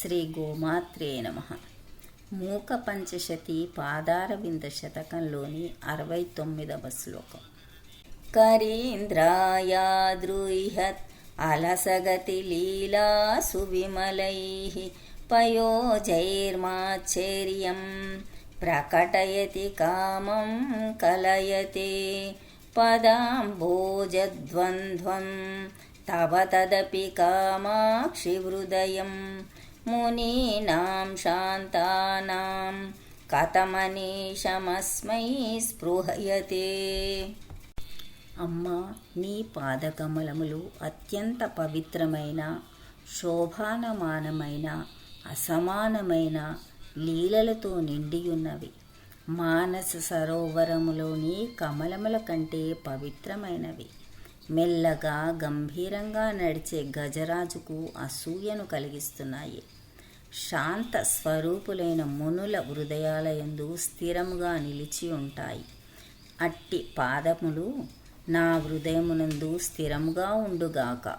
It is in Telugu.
శ్రీ గోమాత్రే నమ. మూక పంచశతి పాదారవింద శతకంలోని అరవై తొమ్మిదవ శ్లోకం. కరీంద్రాయాద్రుహత్ అలసగతి లీలా సువిమలైః పయోజైర్మాశ్చర్యం ప్రకటయతి కామం కలయతే పదాంబోజద్వంద్వం తవ తదపి కామాక్షి హృదయం మునీనాం శాంతానాం కథమనీశమస్మై స్పృహయతే అమ్మా నీ పాదకమలములు అత్యంత పవిత్రమైన శోభానమానమైన అసమానమైన లీలలతో నిండియున్నవి. మానస సరోవరములోని కమలముల కంటే పవిత్రమైనవి. మెల్లగా గంభీరంగా నడిచే గజరాజుకు అసూయను కలిగిస్తున్నాయి. శాంత స్వరూపులైన మునుల హృదయాలయందు స్థిరముగా నిలిచి ఉంటాయి. అట్టి పాదములు నా హృదయమునందు స్థిరముగా ఉండుగాక.